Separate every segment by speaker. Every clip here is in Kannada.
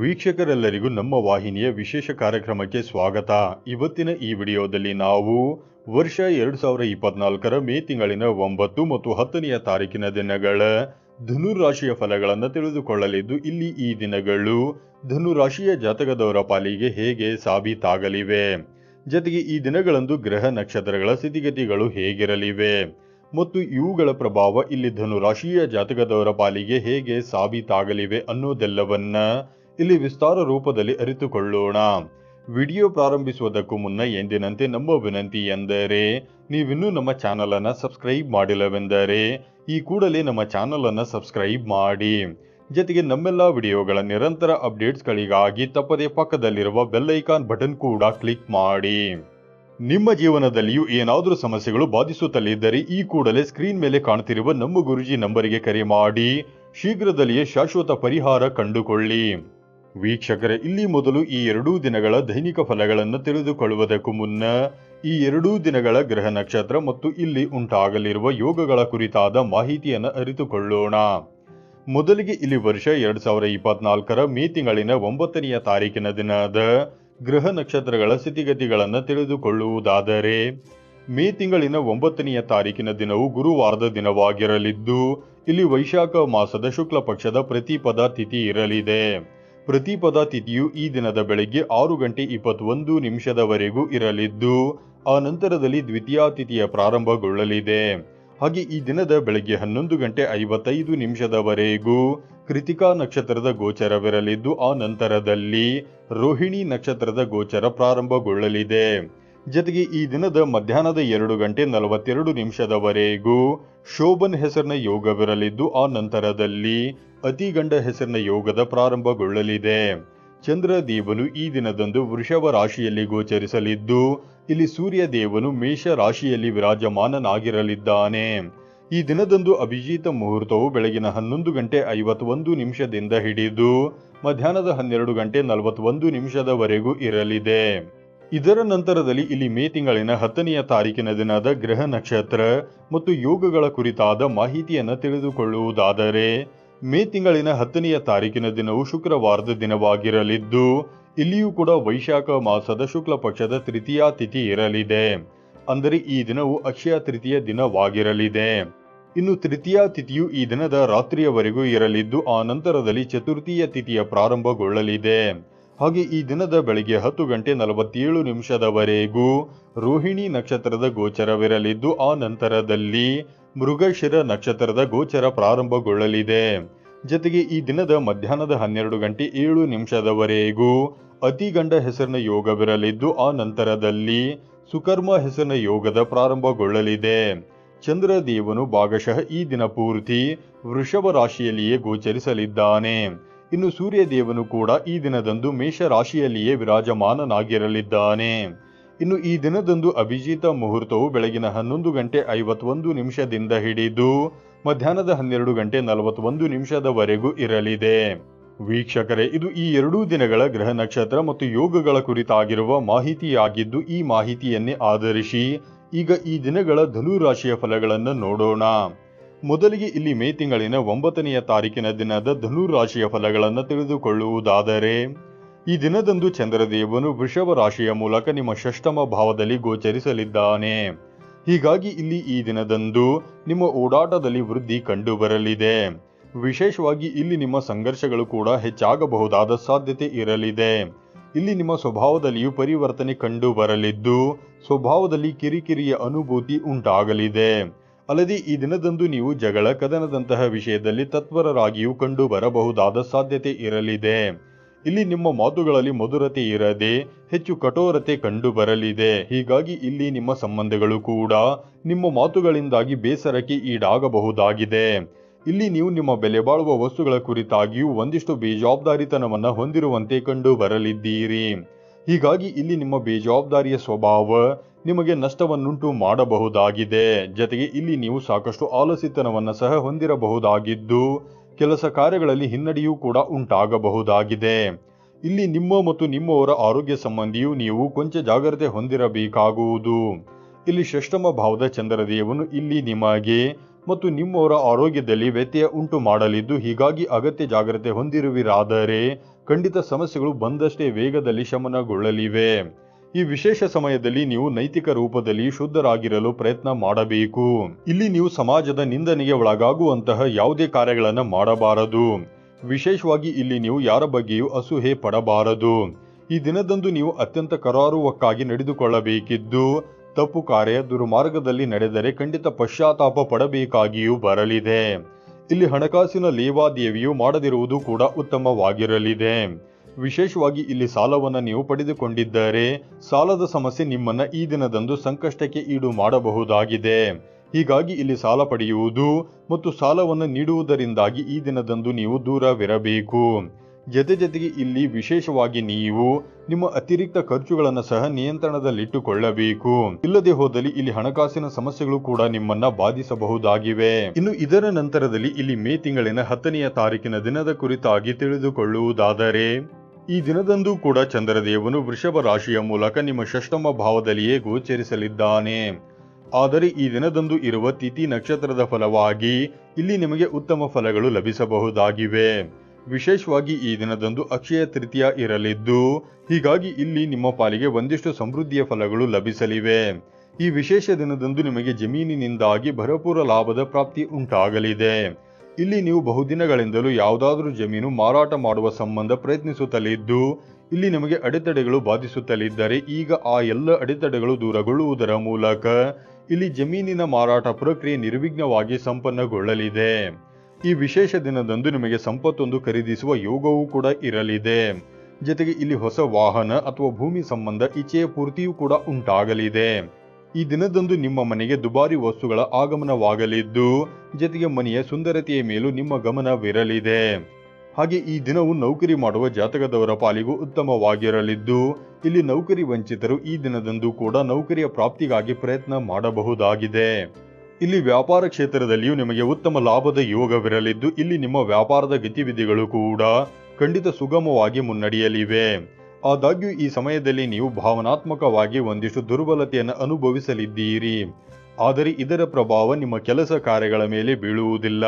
Speaker 1: ವೀಕ್ಷಕರೆಲ್ಲರಿಗೂ ನಮ್ಮ ವಾಹಿನಿಯ ವಿಶೇಷ ಕಾರ್ಯಕ್ರಮಕ್ಕೆ ಸ್ವಾಗತ. ಇವತ್ತಿನ ಈ ವಿಡಿಯೋದಲ್ಲಿ ನಾವು ವರ್ಷ ಎರಡು ಸಾವಿರ ಇಪ್ಪತ್ನಾಲ್ಕರ ಮೇ ತಿಂಗಳಿನ ಒಂಬತ್ತು ಮತ್ತು ಹತ್ತನೆಯ ತಾರೀಕಿನ ದಿನಗಳ ಧನುರಾಶಿಯ ಫಲಗಳನ್ನು ತಿಳಿದುಕೊಳ್ಳಲಿದ್ದು, ಇಲ್ಲಿ ಈ ದಿನಗಳು ಧನುರಾಶಿಯ ಜಾತಕದವರ ಪಾಲಿಗೆ ಹೇಗೆ ಸಾಬೀತಾಗಲಿವೆ? ಜೊತೆಗೆ ಈ ದಿನಗಳಂದು ಗ್ರಹ ನಕ್ಷತ್ರಗಳ ಸ್ಥಿತಿಗತಿಗಳು ಹೇಗಿರಲಿವೆ? ಮತ್ತು ಇವುಗಳ ಪ್ರಭಾವ ಇಲ್ಲಿ ಧನುರಾಶಿಯ ಜಾತಕದವರ ಪಾಲಿಗೆ ಹೇಗೆ ಸಾಬೀತಾಗಲಿವೆ ಅನ್ನೋದೆಲ್ಲವನ್ನ ಇಲ್ಲಿ ವಿಸ್ತಾರ ರೂಪದಲ್ಲಿ ಅರಿತುಕೊಳ್ಳೋಣ. ವಿಡಿಯೋ ಪ್ರಾರಂಭಿಸುವುದಕ್ಕೂ ಮುನ್ನ ಎಂದಿನಂತೆ ನಮ್ಮ ವಿನಂತಿ ಎಂದರೆ, ನೀವಿನ್ನೂ ನಮ್ಮ ಚಾನಲ್ ಅನ್ನ ಸಬ್ಸ್ಕ್ರೈಬ್ ಮಾಡಿಲ್ಲವೆಂದರೆ, ಈ ಕೂಡಲೇ ನಮ್ಮ ಚಾನಲ್ ಅನ್ನ ಸಬ್ಸ್ಕ್ರೈಬ್ ಮಾಡಿ. ಜೊತೆಗೆ ನಮ್ಮೆಲ್ಲ ವಿಡಿಯೋಗಳ ನಿರಂತರ ಅಪ್ಡೇಟ್ಸ್ಗಳಿಗಾಗಿ ತಪ್ಪದೇ ಪಕ್ಕದಲ್ಲಿರುವ ಬೆಲ್ ಐಕಾನ್ ಬಟನ್ ಕೂಡ ಕ್ಲಿಕ್ ಮಾಡಿ. ನಿಮ್ಮ ಜೀವನದಲ್ಲಿಯೂ ಏನಾದರೂ ಸಮಸ್ಯೆಗಳು ಬಾಧಿಸುತ್ತಲಿದ್ದರೆ ಈ ಕೂಡಲೇ ಸ್ಕ್ರೀನ್ ಮೇಲೆ ಕಾಣ್ತಿರುವ ನಮ್ಮ ಗುರುಜಿ ನಂಬರಿಗೆ ಕರೆ ಮಾಡಿ. ಶೀಘ್ರದಲ್ಲಿಯೇ ಶಾಶ್ವತ ಪರಿಹಾರ ಕಂಡುಕೊಳ್ಳಿ. ವೀಕ್ಷಕರೇ, ಇಲ್ಲಿ ಮೊದಲು ಈ ಎರಡೂ ದಿನಗಳ ದೈನಿಕ ಫಲಗಳನ್ನು ತಿಳಿದುಕೊಳ್ಳುವುದಕ್ಕೂ ಮುನ್ನ ಈ ಎರಡೂ ದಿನಗಳ ಗ್ರಹ ನಕ್ಷತ್ರ ಮತ್ತು ಇಲ್ಲಿ ಉಂಟಾಗಲಿರುವ ಯೋಗಗಳ ಕುರಿತಾದ ಮಾಹಿತಿಯನ್ನು ಅರಿತುಕೊಳ್ಳೋಣ. ಮೊದಲಿಗೆ ಇಲ್ಲಿ ವರ್ಷ ಎರಡ್ ಸಾವಿರ ಇಪ್ಪತ್ನಾಲ್ಕರ ಮೇ ತಿಂಗಳಿನ ಒಂಬತ್ತನೆಯ ತಾರೀಕಿನ ದಿನದ ಗ್ರಹ ನಕ್ಷತ್ರಗಳ ಸ್ಥಿತಿಗತಿಗಳನ್ನು ತಿಳಿದುಕೊಳ್ಳುವುದಾದರೆ, ಮೇ ತಿಂಗಳಿನ ಒಂಬತ್ತನೆಯ ತಾರೀಕಿನ ದಿನವು ಗುರುವಾರದ ದಿನವಾಗಿರಲಿದ್ದು, ಇಲ್ಲಿ ವೈಶಾಖ ಮಾಸದ ಶುಕ್ಲ ಪಕ್ಷದ ಪ್ರತಿಪದ ತಿಥಿ ಇರಲಿದೆ. ಪ್ರತಿಪದ ತಿಥಿಯು ಈ ದಿನದ ಬೆಳಗ್ಗೆ ಆರು ಗಂಟೆ ಇಪ್ಪತ್ತೊಂದು ನಿಮಿಷದವರೆಗೂ ಇರಲಿದ್ದು, ಆ ನಂತರದಲ್ಲಿ ದ್ವಿತೀಯ ತಿಥಿಯ ಪ್ರಾರಂಭಗೊಳ್ಳಲಿದೆ. ಹಾಗೆ ಈ ದಿನದ ಬೆಳಗ್ಗೆ ಹನ್ನೊಂದು ಗಂಟೆ ಐವತ್ತೈದು ನಿಮಿಷದವರೆಗೂ ಕೃತಿಕಾ ನಕ್ಷತ್ರದ ಗೋಚರವಿರಲಿದ್ದು, ಆ ನಂತರದಲ್ಲಿ ರೋಹಿಣಿ ನಕ್ಷತ್ರದ ಗೋಚರ ಪ್ರಾರಂಭಗೊಳ್ಳಲಿದೆ. ಜೊತೆಗೆ ಈ ದಿನದ ಮಧ್ಯಾಹ್ನದ ಎರಡು ಗಂಟೆ ನಲವತ್ತೆರಡು ನಿಮಿಷದವರೆಗೂ ಶೋಭನ್ ಹೆಸರಿನ ಯೋಗವಿರಲಿದ್ದು, ಆ ನಂತರದಲ್ಲಿ ಅತಿಗಂಡ ಹೆಸರಿನ ಯೋಗದ ಪ್ರಾರಂಭಗೊಳ್ಳಲಿದೆ. ಚಂದ್ರ ದೇವನು ಈ ದಿನದಂದು ವೃಷಭ ರಾಶಿಯಲ್ಲಿ ಗೋಚರಿಸಲಿದ್ದು, ಇಲ್ಲಿ ಸೂರ್ಯ ದೇವನು ಮೇಷ ರಾಶಿಯಲ್ಲಿ ವಿರಾಜಮಾನನಾಗಿರಲಿದ್ದಾನೆ. ಈ ದಿನದಂದು ಅಭಿಜಿತ ಮುಹೂರ್ತವು ಬೆಳಗಿನ ಹನ್ನೊಂದು ಗಂಟೆ ಐವತ್ತೊಂದು ನಿಮಿಷದಿಂದ ಹಿಡಿದು ಮಧ್ಯಾಹ್ನದ ಹನ್ನೆರಡು ಗಂಟೆ ನಲವತ್ತೊಂದು ನಿಮಿಷದವರೆಗೂ ಇರಲಿದೆ. ಇದರ ನಂತರದಲ್ಲಿ ಇಲ್ಲಿ ಮೇ ತಿಂಗಳಿನ ಹತ್ತನೆಯ ತಾರೀಕಿನ ದಿನದ ಗ್ರಹ ನಕ್ಷತ್ರ ಮತ್ತು ಯೋಗಗಳ ಕುರಿತಾದ ಮಾಹಿತಿಯನ್ನು ತಿಳಿದುಕೊಳ್ಳುವುದಾದರೆ, ಮೇ ತಿಂಗಳಿನ ಹತ್ತನೆಯ ತಾರೀಕಿನ ದಿನವು ಶುಕ್ರವಾರದ ದಿನವಾಗಿರಲಿದ್ದು, ಇಲ್ಲಿಯೂ ಕೂಡ ವೈಶಾಖ ಮಾಸದ ಶುಕ್ಲ ಪಕ್ಷದ ತೃತೀಯ ತಿಥಿ ಇರಲಿದೆ. ಅಂದರೆ ಈ ದಿನವು ಅಕ್ಷಯ ತೃತೀಯ ದಿನವಾಗಿರಲಿದೆ. ಇನ್ನು ತೃತೀಯ ತಿಥಿಯು ಈ ದಿನದ ರಾತ್ರಿಯವರೆಗೂ ಇರಲಿದ್ದು, ಆ ನಂತರದಲ್ಲಿ ಚತುರ್ಥಿಯ ತಿಥಿಯ ಪ್ರಾರಂಭಗೊಳ್ಳಲಿದೆ. ಹಾಗೆ ಈ ದಿನದ ಬೆಳಗ್ಗೆ ಹತ್ತು ಗಂಟೆ ನಲವತ್ತೇಳು ನಿಮಿಷದವರೆಗೂ ರೋಹಿಣಿ ನಕ್ಷತ್ರದ ಗೋಚರವಿರಲಿದ್ದು, ಆ ನಂತರದಲ್ಲಿ ಮೃಗಶಿರ ನಕ್ಷತ್ರದ ಗೋಚರ ಪ್ರಾರಂಭಗೊಳ್ಳಲಿದೆ. ಜೊತೆಗೆ ಈ ದಿನದ ಮಧ್ಯಾಹ್ನದ ಹನ್ನೆರಡು ಗಂಟೆ ಏಳು ನಿಮಿಷದವರೆಗೂ ಅತಿಗಂಡ ಹೆಸರಿನ ಯೋಗವಿರಲಿದ್ದು, ಆ ನಂತರದಲ್ಲಿ ಸುಕರ್ಮ ಹೆಸರಿನ ಯೋಗದ ಪ್ರಾರಂಭಗೊಳ್ಳಲಿದೆ. ಚಂದ್ರದೇವನು ಭಾಗಶಃ ಈ ದಿನ ಪೂರ್ತಿ ವೃಷಭ ರಾಶಿಯಲ್ಲಿಯೇ ಗೋಚರಿಸಲಿದ್ದಾನೆ. ಇನ್ನು ಸೂರ್ಯ ದೇವನು ಕೂಡ ಈ ದಿನದಂದು ಮೇಷ ರಾಶಿಯಲ್ಲಿಯೇ ವಿರಾಜಮಾನನಾಗಿರಲಿದ್ದಾನೆ. ಇನ್ನು ಈ ದಿನದಂದು ಅಭಿಜಿತ ಮುಹೂರ್ತವು ಬೆಳಗಿನ ಹನ್ನೊಂದು ಗಂಟೆ ಐವತ್ತೊಂದು ನಿಮಿಷದಿಂದ ಹಿಡಿದು ಮಧ್ಯಾಹ್ನದ ಹನ್ನೆರಡು ಗಂಟೆ ನಲವತ್ತೊಂದು ನಿಮಿಷದವರೆಗೂ ಇರಲಿದೆ. ವೀಕ್ಷಕರೇ, ಇದು ಈ ಎರಡೂ ದಿನಗಳ ಗ್ರಹ ನಕ್ಷತ್ರ ಮತ್ತು ಯೋಗಗಳ ಕುರಿತಾಗಿರುವ ಮಾಹಿತಿಯಾಗಿದ್ದು ಈ ಮಾಹಿತಿಯನ್ನೇ ಆಧರಿಸಿ ಈಗ ಈ ದಿನಗಳ ಧನುರಾಶಿಯ ಫಲಗಳನ್ನು ನೋಡೋಣ. ಮೊದಲಿಗೆ ಇಲ್ಲಿ ಮೇ ತಿಂಗಳಿನ ಒಂಬತ್ತನೆಯ ತಾರೀಕಿನ ದಿನದ ಧನುರಾಶಿಯ ಫಲಗಳನ್ನು ತಿಳಿದುಕೊಳ್ಳುವುದಾದರೆ, ಈ ದಿನದಂದು ಚಂದ್ರದೇವನು ವೃಷಭ ರಾಶಿಯ ಮೂಲಕ ನಿಮ್ಮ ಷಷ್ಟಮ ಭಾವದಲ್ಲಿ ಗೋಚರಿಸಲಿದ್ದಾನೆ. ಹೀಗಾಗಿ ಇಲ್ಲಿ ಈ ದಿನದಂದು ನಿಮ್ಮ ಓಡಾಟದಲ್ಲಿ ವೃದ್ಧಿ ಕಂಡುಬರಲಿದೆ. ವಿಶೇಷವಾಗಿ ಇಲ್ಲಿ ನಿಮ್ಮ ಸಂಘರ್ಷಗಳು ಕೂಡ ಹೆಚ್ಚಾಗಬಹುದಾದ ಸಾಧ್ಯತೆ ಇರಲಿದೆ. ಇಲ್ಲಿ ನಿಮ್ಮ ಸ್ವಭಾವದಲ್ಲಿಯೂ ಪರಿವರ್ತನೆ ಕಂಡು ಬರಲಿದ್ದು ಸ್ವಭಾವದಲ್ಲಿ ಕಿರಿಕಿರಿಯ ಅನುಭೂತಿ ಉಂಟಾಗಲಿದೆ. ಅಲ್ಲದೆ ಈ ದಿನದಂದು ನೀವು ಜಗಳ ಕದನದಂತಹ ವಿಷಯದಲ್ಲಿ ತತ್ಪರರಾಗಿಯೂ ಕಂಡು ಬರಬಹುದಾದ ಸಾಧ್ಯತೆ ಇರಲಿದೆ. ಇಲ್ಲಿ ನಿಮ್ಮ ಮಾತುಗಳಲ್ಲಿ ಮಧುರತೆ ಇರದೆ ಹೆಚ್ಚು ಕಠೋರತೆ ಕಂಡು ಬರಲಿದೆ ಹೀಗಾಗಿ ಇಲ್ಲಿ ನಿಮ್ಮ ಸಂಬಂಧಗಳು ಕೂಡ ನಿಮ್ಮ ಮಾತುಗಳಿಂದಾಗಿ ಬೇಸರಕ್ಕೆ ಈಡಾಗಬಹುದಾಗಿದೆ. ಇಲ್ಲಿ ನೀವು ನಿಮ್ಮ ಬೆಲೆ ಬಾಳುವ ವಸ್ತುಗಳ ಕುರಿತಾಗಿಯೂ ಒಂದಿಷ್ಟು ಬೇಜವಾಬ್ದಾರಿತನವನ್ನು ಹೊಂದಿರುವಂತೆ ಕಂಡು ಬರಲಿದ್ದೀರಿ ಹೀಗಾಗಿ ಇಲ್ಲಿ ನಿಮ್ಮ ಬೇಜವಾಬ್ದಾರಿಯ ಸ್ವಭಾವ ನಿಮಗೆ ನಷ್ಟವನ್ನುಂಟು ಮಾಡಬಹುದಾಗಿದೆ. ಜೊತೆಗೆ ಇಲ್ಲಿ ನೀವು ಸಾಕಷ್ಟು ಆಲಸಿತನವನ್ನು ಸಹ ಹೊಂದಿರಬಹುದಾಗಿದ್ದು, ಕೆಲಸ ಕಾರ್ಯಗಳಲ್ಲಿ ಹಿನ್ನಡೆಯೂ ಕೂಡ ಉಂಟಾಗಬಹುದಾಗಿದೆ. ಇಲ್ಲಿ ನಿಮ್ಮ ಮತ್ತು ನಿಮ್ಮವರ ಆರೋಗ್ಯ ಸಂಬಂಧಿಯೂ ನೀವು ಕೊಂಚ ಜಾಗ್ರತೆ ಹೊಂದಿರಬೇಕಾಗುವುದು. ಇಲ್ಲಿ ಷಷ್ಟಮ ಭಾವದ ಚಂದ್ರದೇವನು ಇಲ್ಲಿ ನಿಮಗೆ ಮತ್ತು ನಿಮ್ಮವರ ಆರೋಗ್ಯದಲ್ಲಿ ವ್ಯತ್ಯಯ ಉಂಟು ಮಾಡಲಿದ್ದು, ಹೀಗಾಗಿ ಅಗತ್ಯ ಜಾಗ್ರತೆ ಹೊಂದಿರುವಿರಾದರೆ ಖಂಡಿತ ಸಮಸ್ಯೆಗಳು ಬಂದಷ್ಟೇ ವೇಗದಲ್ಲಿ ಶಮನಗೊಳ್ಳಲಿವೆ. ಈ ವಿಶೇಷ ಸಮಯದಲ್ಲಿ ನೀವು ನೈತಿಕ ರೂಪದಲ್ಲಿ ಶುದ್ಧರಾಗಿರಲು ಪ್ರಯತ್ನ ಮಾಡಬೇಕು. ಇಲ್ಲಿ ನೀವು ಸಮಾಜದ ನಿಂದನೆಗೆ ಒಳಗಾಗುವಂತಹ ಯಾವುದೇ ಕಾರ್ಯಗಳನ್ನು ಮಾಡಬಾರದು. ವಿಶೇಷವಾಗಿ ಇಲ್ಲಿ ನೀವು ಯಾರ ಬಗ್ಗೆಯೂ ಅಸೂಹೆ ಪಡಬಾರದು. ಈ ದಿನದಂದು ನೀವು ಅತ್ಯಂತ ಕರಾರುವಕ್ಕಾಗಿ ನಡೆದುಕೊಳ್ಳಬೇಕಿದ್ದು, ತಪ್ಪು ಕಾರ್ಯ ದುರ್ಮಾರ್ಗದಲ್ಲಿ ನಡೆದರೆ ಖಂಡಿತ ಪಶ್ಚಾತ್ತಾಪ ಪಡಬೇಕಾಗಿಯೂ ಬರಲಿದೆ. ಇಲ್ಲಿ ಹಣಕಾಸಿನ ಲೇವಾದೇವಿಯು ಮಾಡದಿರುವುದು ಕೂಡ ಉತ್ತಮವಾಗಿರಲಿದೆ. ವಿಶೇಷವಾಗಿ ಇಲ್ಲಿ ಸಾಲವನ್ನು ನೀವು ಪಡೆದುಕೊಂಡಿದ್ದರೆ ಸಾಲದ ಸಮಸ್ಯೆ ನಿಮ್ಮನ್ನ ಈ ದಿನದಂದು ಸಂಕಷ್ಟಕ್ಕೆ ಈಡು ಮಾಡಬಹುದಾಗಿದೆ. ಹೀಗಾಗಿ ಇಲ್ಲಿ ಸಾಲ ಪಡೆಯುವುದು ಮತ್ತು ಸಾಲವನ್ನು ನೀಡುವುದರಿಂದಾಗಿ ಈ ದಿನದಂದು ನೀವು ದೂರವಿರಬೇಕು. ಜೊತೆ ಜೊತೆಗೆ ಇಲ್ಲಿ ವಿಶೇಷವಾಗಿ ನೀವು ನಿಮ್ಮ ಅತಿರಿಕ್ತ ಖರ್ಚುಗಳನ್ನು ಸಹ ನಿಯಂತ್ರಣದಲ್ಲಿಟ್ಟುಕೊಳ್ಳಬೇಕು. ಇಲ್ಲದೆ ಹೋದಲ್ಲಿ ಇಲ್ಲಿ ಹಣಕಾಸಿನ ಸಮಸ್ಯೆಗಳು ಕೂಡ ನಿಮ್ಮನ್ನ ಬಾಧಿಸಬಹುದಾಗಿವೆ. ಇನ್ನು ಇದರ ನಂತರದಲ್ಲಿ ಇಲ್ಲಿ ಮೇ ತಿಂಗಳಿನ ಹತ್ತನೆಯ ತಾರೀಕಿನ ದಿನದ ಕುರಿತಾಗಿ ತಿಳಿದುಕೊಳ್ಳುವುದಾದರೆ ಈ ದಿನದಂದು ಕೂಡ ಚಂದ್ರದೇವನು ವೃಷಭ ರಾಶಿಯ ಮೂಲಕ ನಿಮ್ಮ ಷಷ್ಟಮ ಭಾವದಲ್ಲಿಯೇ ಗೋಚರಿಸಲಿದ್ದಾನೆ. ಆದರೆ ಈ ದಿನದಂದು ಇರುವ ತಿಥಿ ನಕ್ಷತ್ರದ ಫಲವಾಗಿ ಇಲ್ಲಿ ನಿಮಗೆ ಉತ್ತಮ ಫಲಗಳು ಲಭಿಸಬಹುದಾಗಿವೆ. ವಿಶೇಷವಾಗಿ ಈ ದಿನದಂದು ಅಕ್ಷಯ ತೃತೀಯ ಇರಲಿದ್ದು, ಹೀಗಾಗಿ ಇಲ್ಲಿ ನಿಮ್ಮ ಪಾಲಿಗೆ ಒಂದಿಷ್ಟು ಸಮೃದ್ಧಿಯ ಫಲಗಳು ಲಭಿಸಲಿವೆ. ಈ ವಿಶೇಷ ದಿನದಂದು ನಿಮಗೆ ಜಮೀನಿನಿಂದಾಗಿ ಭರಪೂರ ಲಾಭದ ಪ್ರಾಪ್ತಿ ಉಂಟಾಗಲಿದೆ. ಇಲ್ಲಿ ನೀವು ಬಹುದಿನಗಳಿಂದಲೂ ಯಾವುದಾದರೂ ಜಮೀನು ಮಾರಾಟ ಮಾಡುವ ಸಂಬಂಧ ಪ್ರಯತ್ನಿಸುತ್ತಲಿದ್ದು ಇಲ್ಲಿ ನಿಮಗೆ ಅಡೆತಡೆಗಳು ಬಾಧಿಸುತ್ತಲಿದ್ದರೆ ಈಗ ಆ ಎಲ್ಲ ಅಡೆತಡೆಗಳು ದೂರಗೊಳ್ಳುವುದರ ಮೂಲಕ ಇಲ್ಲಿ ಜಮೀನಿನ ಮಾರಾಟ ಪ್ರಕ್ರಿಯೆ ನಿರ್ವಿಘ್ನವಾಗಿ ಸಂಪನ್ನಗೊಳ್ಳಲಿದೆ. ಈ ವಿಶೇಷ ದಿನದಂದು ನಿಮಗೆ ಸಂಪತ್ತೊಂದು ಖರೀದಿಸುವ ಯೋಗವೂ ಕೂಡ ಇರಲಿದೆ. ಜೊತೆಗೆ ಇಲ್ಲಿ ಹೊಸ ವಾಹನ ಅಥವಾ ಭೂಮಿ ಸಂಬಂಧ ಇಚ್ಛೆಯ ಪೂರ್ತಿಯೂ ಕೂಡ ಉಂಟಾಗಲಿದೆ. ಈ ದಿನದಂದು ನಿಮ್ಮ ಮನೆಗೆ ದುಬಾರಿ ವಸ್ತುಗಳ ಆಗಮನವಾಗಲಿದ್ದು, ಜೊತೆಗೆ ಮನೆಯ ಸುಂದರತೆಯ ಮೇಲೂ ನಿಮ್ಮ ಗಮನವಿರಲಿದೆ. ಹಾಗೆ ಈ ದಿನವು ನೌಕರಿ ಮಾಡುವ ಜಾತಕದವರ ಪಾಲಿಗೂ ಉತ್ತಮವಾಗಿರಲಿದ್ದು, ಇಲ್ಲಿ ನೌಕರಿ ವಂಚಿತರು ಈ ದಿನದಂದು ಕೂಡ ನೌಕರಿಯ ಪ್ರಾಪ್ತಿಗಾಗಿ ಪ್ರಯತ್ನ ಮಾಡಬಹುದಾಗಿದೆ. ಇಲ್ಲಿ ವ್ಯಾಪಾರ ಕ್ಷೇತ್ರದಲ್ಲಿಯೂ ನಿಮಗೆ ಉತ್ತಮ ಲಾಭದ ಯೋಗವಿರಲಿದ್ದು, ಇಲ್ಲಿ ನಿಮ್ಮ ವ್ಯಾಪಾರದ ಗತಿವಿಧಿಗಳು ಕೂಡ ಖಂಡಿತ ಸುಗಮವಾಗಿ ಮುನ್ನಡೆಯಲಿವೆ. ಆದಾಗ್ಯೂ ಈ ಸಮಯದಲ್ಲಿ ನೀವು ಭಾವನಾತ್ಮಕವಾಗಿ ಒಂದಿಷ್ಟು ದುರ್ಬಲತೆಯನ್ನು ಅನುಭವಿಸಲಿದ್ದೀರಿ. ಆದರೆ ಇದರ ಪ್ರಭಾವ ನಿಮ್ಮ ಕೆಲಸ ಕಾರ್ಯಗಳ ಮೇಲೆ ಬೀಳುವುದಿಲ್ಲ.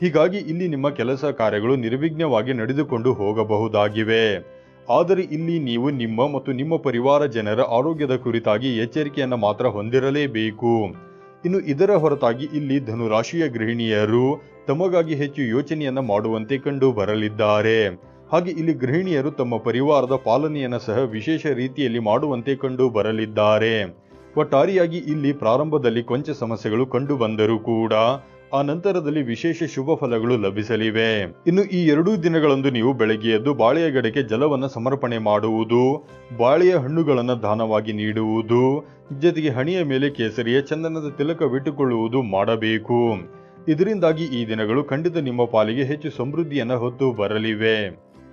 Speaker 1: ಹೀಗಾಗಿ ಇಲ್ಲಿ ನಿಮ್ಮ ಕೆಲಸ ಕಾರ್ಯಗಳು ನಿರ್ವಿಘ್ನವಾಗಿ ನಡೆದುಕೊಂಡು ಹೋಗಬಹುದಾಗಿವೆ. ಆದರೆ ಇಲ್ಲಿ ನೀವು ನಿಮ್ಮ ಮತ್ತು ನಿಮ್ಮ ಪರಿವಾರ ಜನರ ಆರೋಗ್ಯದ ಕುರಿತಾಗಿ ಎಚ್ಚರಿಕೆಯನ್ನು ಮಾತ್ರ ಹೊಂದಿರಲೇಬೇಕು. ಇನ್ನು ಇದರ ಹೊರತಾಗಿ ಇಲ್ಲಿ ಧನುರಾಶಿಯ ಗೃಹಿಣಿಯರು ತಮಗಾಗಿ ಹೆಚ್ಚು ಯೋಚನೆಯನ್ನು ಮಾಡುವಂತೆ ಕಂಡು ಬರಲಿದ್ದಾರೆ. ಹಾಗೆ ಇಲ್ಲಿ ಗೃಹಿಣಿಯರು ತಮ್ಮ ಪರಿವಾರದ ಪಾಲನೆಯನ್ನು ಸಹ ವಿಶೇಷ ರೀತಿಯಲ್ಲಿ ಮಾಡುವಂತೆ ಕಂಡು ಬರಲಿದ್ದಾರೆ. ಒಟ್ಟಾರಿಯಾಗಿ ಇಲ್ಲಿ ಪ್ರಾರಂಭದಲ್ಲಿ ಕೊಂಚ ಸಮಸ್ಯೆಗಳು ಕಂಡು ಬಂದರೂ ಕೂಡ ಆ ನಂತರದಲ್ಲಿ ವಿಶೇಷ ಶುಭ ಫಲಗಳು ಲಭಿಸಲಿವೆ. ಇನ್ನು ಈ ಎರಡೂ ದಿನಗಳಂದು ನೀವು ಬೆಳಗ್ಗೆ ಎದ್ದು ಬಾಳೆಯ ಗಿಡಕ್ಕೆ ಜಲವನ್ನು ಸಮರ್ಪಣೆ ಮಾಡುವುದು, ಬಾಳೆಯ ಹಣ್ಣುಗಳನ್ನು ದಾನವಾಗಿ ನೀಡುವುದು, ಜೊತೆಗೆ ಹಣಿಯ ಮೇಲೆ ಕೇಸರಿಯ ಚಂದನದ ತಿಲಕವಿಟ್ಟುಕೊಳ್ಳುವುದು ಮಾಡಬೇಕು. ಇದರಿಂದಾಗಿ ಈ ದಿನಗಳು ಖಂಡಿತ ನಿಮ್ಮ ಪಾಲಿಗೆ ಹೆಚ್ಚು ಸಮೃದ್ಧಿಯನ್ನು ಹೊತ್ತು ಬರಲಿವೆ.